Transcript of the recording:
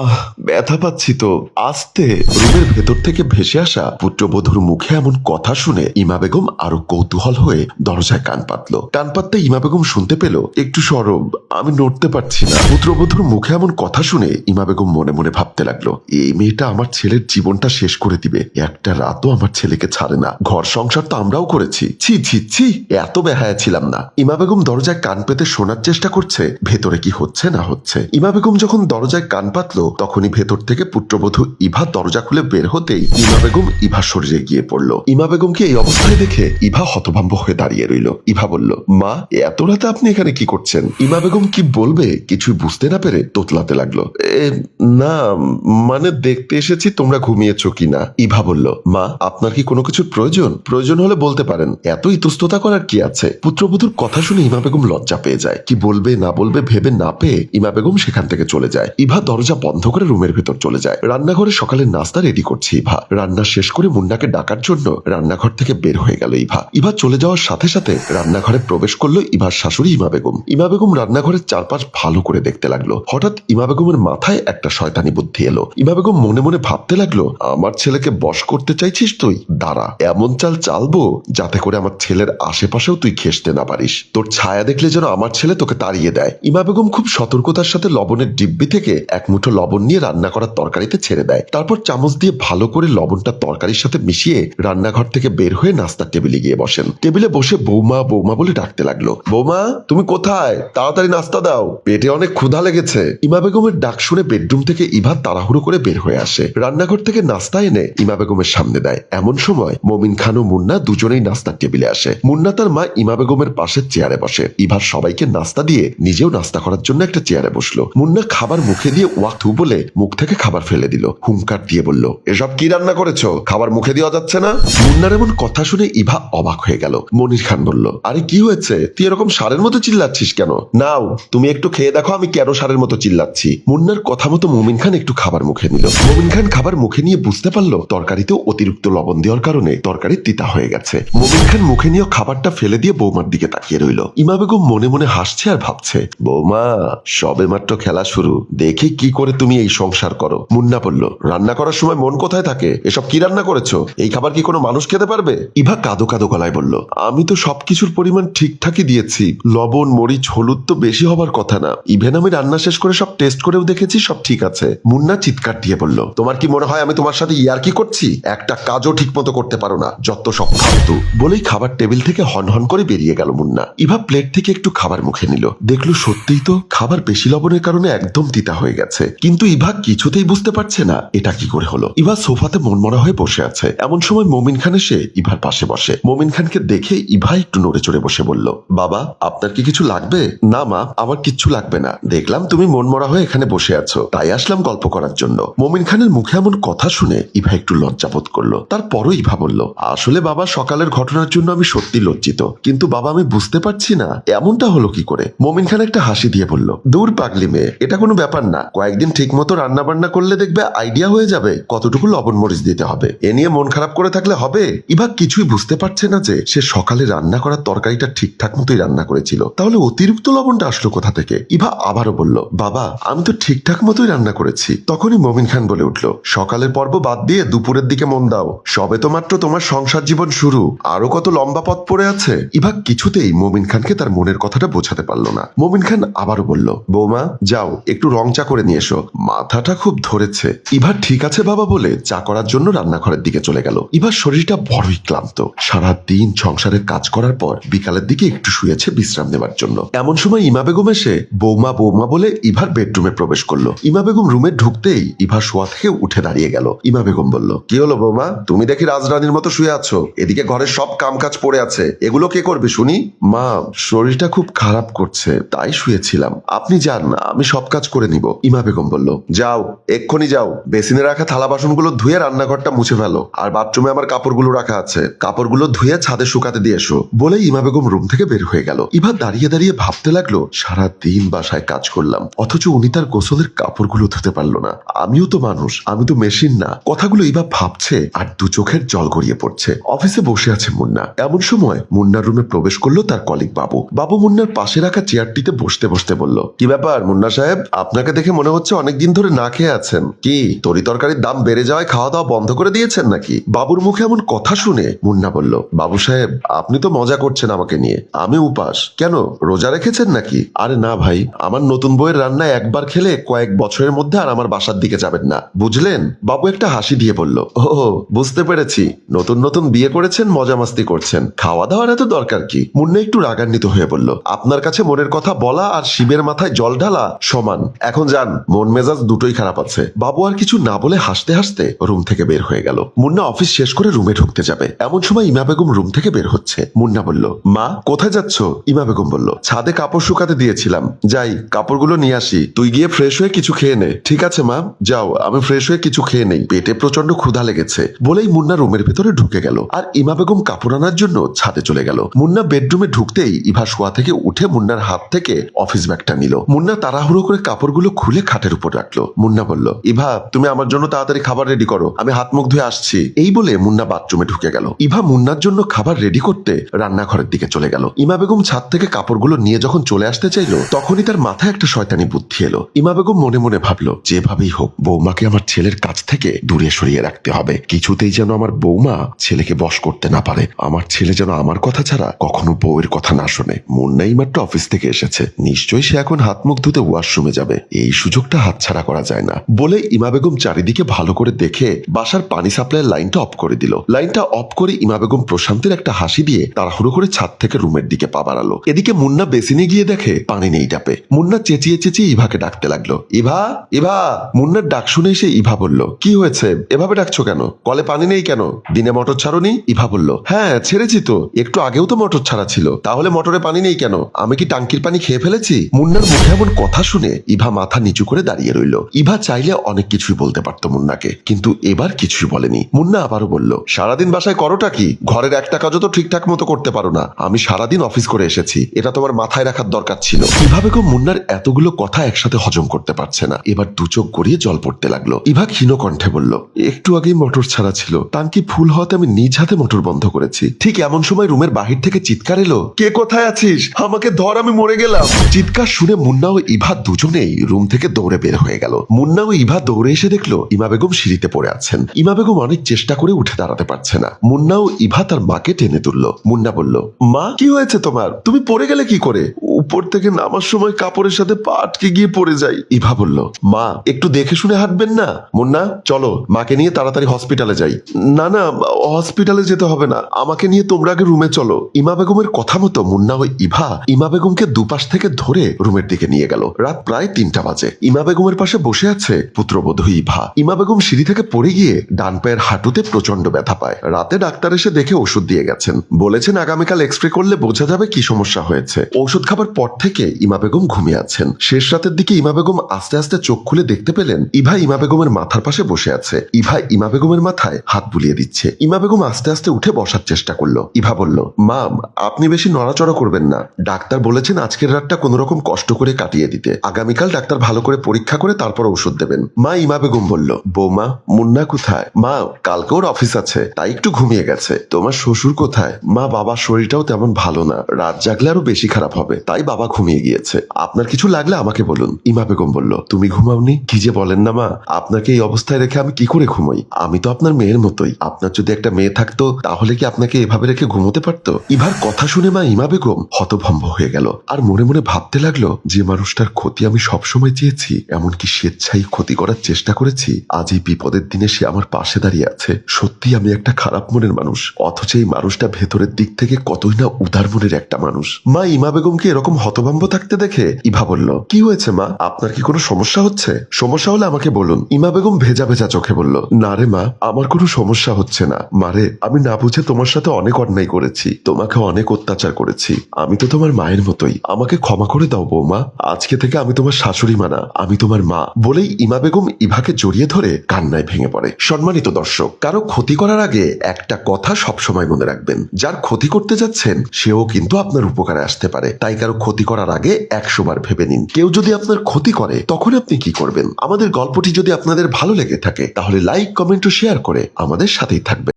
আহ, ব্যথা পাচ্ছি তো। আস্তে রুমের ভেতর থেকে ভেসে আসা পুত্রবধূর মুখে এমন কথা শুনে ইমা বেগম আরও কৌতূহল হয়ে দরজায় কান পাতলো। কান পাততে ইমা বেগম শুনতে পেল, একটু সরব, আমি নড়তে পারছি না। পুত্রবধূর মুখে এমন কথা শুনে ইমা বেগম মনে মনে ভাবতে লাগল, এই মেয়েটা আমার ছেলের জীবনটা শেষ করে দিবে, একটা রাতও আমার ছেলেকে ছাড়ে না। ঘর সংসার তো আমরাও করেছি। ছি ছি ছি, এত বেহায়া ছিলাম না। ইমা বেগম দরজায় কান পেতে শোনার চেষ্টা করছে, ভেতরে কি হচ্ছে না হচ্ছে। ইমা বেগম যখন দরজায় কান পাতলো তখনই ভেতর থেকে পুত্রবধূ ইভা দরজা খুলে বের হতেই ইমা বেগম ইভা শরীরে গিয়ে পড়ল। ইমা বেগমকে এই অবস্থায় দেখে ইভা হতভম্ব হয়ে দাঁড়িয়ে রইল। ইভা বলল, মা এত রাতে আপনি এখানে কি করছেন? ইমা বেগম কি বলবে কিছুই বুঝতে না পেরে তোতলাতে লাগল। না মানে দেখতে এসেছি তোমরা ঘুমিয়েছো কিনা ইভা বলল, মা, আপনার কি কোনো কিছুর প্রয়োজন? প্রয়োজন হলে বলতে পারেন, এত ইতস্ততা করার কি আছে? পুত্রবধূর কথা শুনে ইমা বেগম লজ্জা পেয়ে যায়। কি বলবে না বলবে ভেবে না পেয়ে ইমা বেগম সেখান থেকে চলে যায়। ইভা দরজা করে রুমের ভেতর চলে যায়। রান্নাঘরে সকালের নাস্তা রেডি করছে ইভা। রান্না শেষ করে মুন্নাকে ডাকার জন্য রান্নাঘর থেকে বের হয়ে গেল ইভা। ইভা চলে যাওয়ার সাথে সাথে রান্নাঘরে প্রবেশ করল ইভার শাশুড়ি ইমা বেগম। ইমা বেগম রান্নাঘরের চারপাশ ভালো করে দেখতে লাগল। হঠাৎ ইমা বেগমের মাথায় একটা শয়তানি বুদ্ধি এলো। ইমা বেগম মনে মনে ভাবতে লাগল, আমার ছেলেকে বশ করতে চাইছিস তুই? দাঁড়া, এমন চাল চালবো যাতে করে আমার ছেলের আশেপাশেও তুই ঘেসতে না পারিস। তোর ছায়া দেখলে যেন আমার ছেলে তোকে তাড়িয়ে দেয়। ইমা বেগম খুব সতর্কতার সাথে লবণের ডিব্বি থেকে এক মুঠো লবণ নিয়ে রান্না করার তরকারিতে ছেড়ে দেয়। তারপর চামচ দিয়ে ভালো করে লবণটা তরকারির সাথে মিশিয়ে রান্নাঘর থেকে বের হয়ে নাস্তার টেবিলে গিয়ে বসেন। টেবিলে বসে বৌমা বৌমা বলে ডাকতে লাগল। বৌমা, তুমি কোথায়? তাড়াতাড়ি নাস্তা দাও। পেটে অনেক ক্ষুধা লেগেছে। ইমা বেগমের ডাক শুনে বেডরুম থেকে ইভা তাড়াহুড়ো করে বের হয়ে আসে। রান্নাঘর থেকে নাস্তা এনে ইমা বেগমের সামনে দেয়। এমন সময় মমিন খান ও মুন্না দুজনেই নাস্তার টেবিলে আসে। মুন্না তার মা ইমা বেগমের পাশে চেয়ারে বসে। ইভার সবাইকে নাস্তা দিয়ে নিজেও নাস্তা করার জন্য একটা চেয়ারে বসল। মুন্না খাবার মুখে দিয়ে ওয়াক বলে মুখ থেকে খাবার ফেলে দিল। হুঙ্কার দিয়ে বলল, এসব কি রান্না করেছ? খাবার মুখে দেওয়া যাচ্ছে না? মুন্নার এমন কথা শুনে ইভা অবাক হয়ে গেল। মনির খান বলল, আরে কি হয়েছে? তুই এরকম সারের মতো চিল্লাচ্ছিস কেন? নাও, তুমি একটু খেয়ে দেখো আমি কেন সারের মতো চিল্লাচ্ছি। মুন্নার কথা মতো মুমিন খান একটু খাবার মুখে নিল। মুমিন খান খাবার মুখে নিয়ে বুঝতে পারল, তরকারিতেও অতিরিক্ত লবণ দেওয়ার কারণে তরকারি তিতা হয়ে গেছে। মুমিন খান মুখে নিয়ে খাবারটা ফেলে দিয়ে বৌমার দিকে তাকিয়ে রইল। ইমা বেগম মনে মনে হাসছে আর ভাবছে, বৌমা সবে মাত্র খেলা শুরু, দেখি কি করে তুমি এই সংসার করো। মুন্না বলল, রান্না করার সময় মন কোথায় থাকে? এসব কি রান্না করেছ? এই খাবার কি কোনো মানুষ খেতে পারবে? ইভা কাদো কাদো গলায় বলল, আমি তো সবকিছুর পরিমাণ ঠিকঠাকই দিয়েছি। লবণ, মরিচ, হলুদ তো বেশি হবার কথা না। ইভেন আমি রান্না শেষ করে সব টেস্ট করেও দেখেছি, সব ঠিক আছে। মুন্না চিৎকার দিয়ে বলল, তোমার কি মনে হয় আমি তোমার সাথে ইয়ার কি করছি? একটা কাজও ঠিক মতো করতে পারো না। যত সব ফালতু। বলেই খাবার টেবিল থেকে হন হন করে বেরিয়ে গেল মুন্না। ইভা প্লেট থেকে একটু খাবার মুখে নিল। দেখল সত্যিই তো খাবার বেশি লবণের কারণে একদম তিতা হয়ে গেছে। কিন্তু ইভা কিছুতেই বুঝতে পারছে না এটা কি করে হলো। ইভা সোফাতে মনমরা হয়ে বসে আছে। এমন সময় মমিন খান এসে ইভার পাশে বসে। মমিন খানকে দেখে ইভা একটু নড়ে চড়ে বসে বলল, বাবা, আপনার কি কিছু লাগবে? না, মা, আমার কিচ্ছু লাগবে না। দেখলাম তুমি মনমরা হয়ে এখানে বসে আছো। তাই আসলাম গল্প করার জন্য। মমিন খানের মুখে এমন কথা শুনে ইভা একটু লজ্জাবোধ করল। তারপরও ইভা বলল, আসলে বাবা, সকালের ঘটনার জন্য আমি সত্যি লজ্জিত। কিন্তু বাবা, আমি বুঝতে পারছি না, এমনটা হলো কি করে? মমিন খান একটা হাসি দিয়ে বলল, দূর পাগলি মেয়ে, এটা কোনো ব্যাপার না। কয়েকদিন ঠিক মতো রান্না বান্না করলে দেখবে আইডিয়া হয়ে যাবে, কতটুকু লবণ মরিচ দিতে হবে। এ নিয়ে মন খারাপ করে থাকলে হবে। ইভা কিছুই বুঝতে পারছে না যে, সে সকালে রান্না করার তরকারিটা ঠিকঠাক মতোই রান্না করেছিল। তাহলে অতিরিক্ত লবণটা আসলো কোথা থেকে? ইভা আবারও বলল, বাবা, আমি তো ঠিকঠাক মতোই রান্না করেছি। তখনই মমিন খান বলে উঠল, সকালের পর্ব বাদ দিয়ে দুপুরের দিকে মন দাও। সবে তো মাত্র তোমার সংসার জীবন শুরু। আরও কত লম্বা পথ পড়ে আছে? ইভা কিছুতেই মমিন খানকে তার মনের কথাটা বোঝাতে পারল না। মমিন খান আবারও বলল, বৌমা, যাও, একটু রং চা করে নিয়ে এসো। মাথাটা খুব ধরেছে। ইভা ঠিক আছে বাবা বলে চা করার জন্য রান্নাঘরের দিকে চলে গেল। ইভার শরীরটা বড়ই ক্লান্ত। সারা দিন সংসারের কাজ করার পর বিকালের দিকে একটু শুয়েছে বিশ্রাম নেবার জন্য। এমন সময় ইমা বেগম এসে বৌমা বৌমা বলে ইভার বেডরুমে প্রবেশ করল। ইমা বেগম রুমে ঢুকতেই ইভা শোয়া থেকে উঠে দাঁড়িয়ে গেল। ইমা বেগম বলল, কি হলো বৌমা? তুমি দেখি রাজরানীর মতো শুয়ে আছো। এদিকে ঘরের সব কাম কাজ পড়ে আছে। এগুলো কে করবে শুনি? মা, শরীরটা খুব খারাপ করছে, তাই শুয়েছিলাম। আপনি যান, আমি সব কাজ করে নিব। ইমা বেগম বলল, যাও, এক্ষুনি যাও। বেসিনে রাখা থালা বাসনগুলো ধুয়ে রান্নাঘরটা মুছে ফেলো। আর বাথরুমে আমার কাপড়গুলো রাখা আছে। কাপড়গুলো ধুয়ে ছাদে শুকাতে দিয়ে এসো। বলে ইমা বেগম রুম থেকে বের হয়ে গেল। ইভা দাঁড়িয়ে দাঁড়িয়ে ভাবতে লাগল, সারা দিন বাসায় কাজ করলাম। অথচ উনি তার গোসলের কাপড়গুলো ধুতে পারল না। আমিও তো মানুষ, আমি তো মেশিন না। কথাগুলো ইভা ভাবছে আর দু চোখের জল গড়িয়ে পড়ছে। অফিসে বসে আছে মুন্না। এমন সময় মুন্নার রুমে প্রবেশ করল তার কলিগ বাবু। বাবু মুন্নার পাশে রাখা চেয়ারটিতে বসতে বসতে বলল, কি ব্যাপার মুন্না সাহেব? আপনাকে দেখে মনে হচ্ছে অনেকদিন ধরে না খেয়ে আছেন। কি, তরি তরকারির দাম বেড়ে যাওয়ায় খাওয়া দাওয়া বন্ধ করে দিয়েছেন নাকি? বাবুর মুখে এমন কথা শুনে মুন্না বলল, বাবু সাহেব, আপনি তো মজা করছেন আমাকে নিয়ে। আমি উপাস। কেন, রোজা রেখেছেন নাকি? আরে না ভাই, আমার নতুন বইয়ের রান্না একবার খেলে কয়েক বছরের মধ্যে আর আমার বাসার দিকে যাবেন না। বুঝলেন? বাবু একটা হাসি দিয়ে বলল ও বুঝতে পেরেছি। নতুন নতুন বিয়ে করেছেন, মজা মাস্তি করছেন। খাওয়া দাওয়ার এত দরকার কি? মুন্না একটু রাগান্বিত হয়ে বলল, আপনার কাছে মনের কথা বলা আর শিবের মাথায় জল ঢালা সমান। এখন যান, মন মেজাজ দুটোই খারাপ আছে। বাবু আর কিছু না বলে হাসতে হাসতে রুম থেকে বের হয়ে গেল। মুন্না অফিস শেষ করে রুমে ঢুকতে যাবে। এমন সময় ইমা বেগম রুম থেকে বের হচ্ছে। মুন্না বলল, মা, কোথায় যাচ্ছ? ইমা বেগম বলল, ছাদে কাপড় শুকাতে দিয়েছিলাম। যাই, কাপড়গুলো নিয়ে আসি। তুই গিয়ে ফ্রেশ হয়ে কিছু খেয়ে নে। ঠিক আছে, মা। যাও, আমি ফ্রেশ হয়ে কিছু খেয়ে নেই। পেটে প্রচণ্ড ক্ষুধা লেগেছে। বলেই মুন্না রুমের ভেতরে ঢুকে গেল। আর ইমা বেগম কাপড় আনার জন্য ছাদে চলে গেল। মুন্না বেডরুমে ঢুকতেই ইভা শোয়া থেকে উঠে মুন্নার হাত থেকে অফিস ব্যাগটা নিল। মুন্না তাড়াহুড়ো করে কাপড়গুলো খুলে খাটের উপর রাখল মুন্না বলল, ইভা, তুমি আমার জন্য তাড়াতাড়ি খাবার রেডি করো। আমি হাত মুখ ধুয়ে আসছি। এই বলে মুন্না বাথরুমে ঢুকে গেল। ইভা মুন্নার জন্য খাবার রেডি করতে রান্নাঘরের দিকে চলে গেল। ইমা বেগম ছাদ থেকে কাপড়গুলো নিয়ে যখন চলে আসতে চাইলো, তখনই তার মাথায় একটা শয়তানি বুদ্ধি এলো। ইমা বেগম মনে মনে ভাবলো, যেভাবেই হোক, বৌমাকে আমার ছেলের কাছ থেকে দূরে সরিয়ে রাখতে হবে। কিছুতেই যেন আমার বৌমা ছেলেকে বশ করতে না পারে। আমার ছেলে যেন আমার কথা ছাড়া কখনো বউয়ের কথা না শোনে। মুন্নাই মাত্র অফিস থেকে এসেছে। নিশ্চয়ই সে এখন হাত মুখ ধুতে ওয়াশরুমে যাবে। এই সুযোগটা হাতছাড়া করা যায় না। বলে ইমা বেগম চারিদিকে ভালো করে দেখে বাসার পানি সাপ্লাইয়ের লাইনটা অফ করে দিল। লাইনটা অফ করে ইমা বেগম প্রশান্তের একটা হাসি দিয়ে তাড়াহুড়ো করে ছাদ থেকে রুমের দিকে পা বাড়ালো। এদিকে মুন্না বেসিনে গিয়ে দেখে পানি নেই ডাপে। মুন্না চেঁচিয়ে চেঁচিয়ে ইভাকে ডাকতে লাগল। ইভা ইভা! মুন্নার ডাক শুনে এসে ইভা বলল, কি হয়েছে? এভাবে ডাকছো কেন? কলে পানি নেই কেন? দিনে মোটর ছাড়োনি ইভা বলল হ্যাঁ ছেড়েছি তো। একটু আগেও তো মোটর ছাড়া ছিল। তাহলে মোটরে পানি নেই কেন? আমি কি টাঙ্কির পানি খেয়ে ফেলেছি? মুন্নার মুখে এমন কথা শুনে ইভা মাথা নিচু করে দাঁড়িয়ে রইল। ইভা চাইলে অনেক কিছুই বলতে পারতো মুন্নাকে, কিন্তু এবার কিছুই বলেনি। মুন্না আবারও বলল, সারাদিন বাসায় করোটা কি? ঘরের একটা কাজও তো ঠিকঠাক মতো করতে পারো না। আমি সারাদিন অফিস করে এসেছি। এটা তোমার মাথায় রাখার দরকার ছিল। কীভাবে গো মুন্নার এতগুলো কথা একসাথে হজম করতে পারছে না। এবার দু চোখ গড়িয়ে জল পড়তে লাগল। ইভা ক্ষীণ কণ্ঠে বলল, একটু আগেই মোটর ছাড়া ছিল। টাঙ্কি ফুল হওয়াতে আমি নিজ হাতে মোটর বন্ধ করেছি। ঠিক এমন সময় রুমের বাহির থেকে চিৎকার এলো, কে কোথায় আছিস? আমাকে ধর, আমি মরে গেলাম। চিৎকার শুনে মুন্না ও ইভা দুজনেই রুম থেকে দৌড়ে বের হয়ে গেল। মুন্না ও ইভা দৌড়ে এসে দেখল ইমা বেগম সিঁড়িতে পড়ে আছেন। ইমা বেগম অনেক চেষ্টা করে উঠে দাঁড়াতে পারছে না। মুন্না ও ইভা তার মাকে টেনে তুললো। মুন্না বলল, মা, কি হয়েছে তোমার? তুমি পড়ে গেলে কি করে? উপর থেকে নামার সময় কাপড়ের সাথে পা আটকে গিয়ে পড়ে যাই। ইভা বলল, মা, একটু দেখে শুনে হাঁটবেন না? মুন্না, চলো, মাকে নিয়ে তাড়াতাড়ি হসপিটালে যাই। না না, হসপিটালে যেতে হবে না। আমাকে নিয়ে তোমরা আগে রুমে চলো। ইমা বেগমের কথা মতো মুন্না ও ইভা ইমা বেগমকে দুপাশ থেকে ধরে রুমের দিকে নিয়ে গেল। রাত প্রায় তিনটা বাজে। ইমা বেগমের পাশে বসে আছে পুত্রবধূ ইভা। ইমা বেগম সিঁড়ি থেকে পড়ে গিয়ে ডান পায়ের হাঁটুতে প্রচণ্ড ব্যথা পায়। রাতে ডাক্তার এসে দেখে ওষুধ দিয়ে গেছেন। বলেছেন, আগামীকাল এক্সরে করলে বোঝা যাবে কি সমস্যা হয়েছে। ঔষধ খাবার পর থেকে ইমা বেগম ঘুমিয়ে আছেন। শেষ রাতের দিকে ইমা বেগম আস্তে আস্তে চোখ খুলে দেখতে পেলেন, ইভা ইমা বেগমের মাথার পাশে বসে আছে। ইভা ইমা বেগমের মাথায় হাত বুলিয়ে দিচ্ছে। ইমা বেগম আস্তে আস্তে উঠে বসার চেষ্টা করল। ইভা বলল মা আপনি বেশি নড়াচড়া করবেন না। ডাক্তার বলেছেন, আজকের রাতটা কোনো রকম কষ্ট করে কাটিয়ে দিতে। আগামীকাল ডাক্তার ভালো করে পরীক্ষা করে তারপর ওষুধ দেবেন। মা ইমা বেগম বলল, বৌমা, মুন্না কোথায়? মা কালকে ওর অফিস আছে, তাই একটু ঘুমিয়ে গেছে। তোমার শ্বশুর কোথায়? মা, বাবার শরীরটাও তেমন ভালো না। রাত জাগলে আরও বেশি খারাপ হবে, তাই বাবা ঘুমিয়ে গিয়েছে। আপনার কিছু লাগলে আমাকে বলুন। ইমা বেগম বলল, তুমি ঘুমাওনি? কি যে বলেন না, মা। আপনাকে এই অবস্থায় রেখে আমি কি করে ঘুমাই? আমি তো আপনার মেয়ের মতোই। আপনার যদি একটা মেয়ে থাকতো, তাহলে কি আপনাকে এভাবে রেখে ঘুমোতে পারতো? ইভার কথা শুনে মা ইমা বেগম হতভম্ব হয়ে গেল। আর মনে মনে ভাবতে লাগল, যে মানুষটার ক্ষতি আমি সবসময় চেয়েছি এমনকি স্বেচ্ছাই ক্ষতি করার চেষ্টা করেছি আজ এই বিপদের দিনে সে আমার পাশে দাঁড়িয়ে আছে। সত্যি আমি একটা খারাপ মনের মানুষ, অথচ এই মানুষটা ভেতরের দিক থেকে কতই না উদার মনের একটা মানুষ। মা ইমা বেগমকে এরকম হতভম্ব থাকতে দেখে ইভা বলল, কি হয়েছে মা? আপনার কি কোনো সমস্যা হচ্ছে? সমস্যা হলে আমাকে বলুন। ইমা বেগম ভেজা ভেজা চোখে বলল, না রে মা, আমার কোনো সমস্যা হচ্ছে না। মারে আমি না বুঝে তোমার সাথে অনেক অন্যায় করেছি, তোমাকে অনেক অত্যাচার করেছি। আমি তো তোমার মায়ের মতোই। আমাকে ক্ষমা করে দাও বৌমা। আজকে থেকে আমি তোমার শাশুড়ি মানা আমি তোমার মা বলেই ইমা বেগম ইভাকে জড়িয়ে ধরে কান্নায় ভেঙে পড়ে। সম্মানিত দর্শক, কারও ক্ষতি করার আগে একটা কথা সবসময় মনে রাখবেন। যার ক্ষতি করতে যাচ্ছেন, সেও কিন্তু আপনার উপকারে আসতে পারে। তাই কারও ক্ষতি করার আগে একশো বার ভেবে নিন। কেউ যদি আপনার ক্ষতি করে, তখন আপনি কি করবেন? আমাদের গল্পটি যদি আপনাদের ভালো লেগে থাকে, তাহলে লাইক কমেন্ট ও শেয়ার করে আমাদের সাথেই থাকবেন।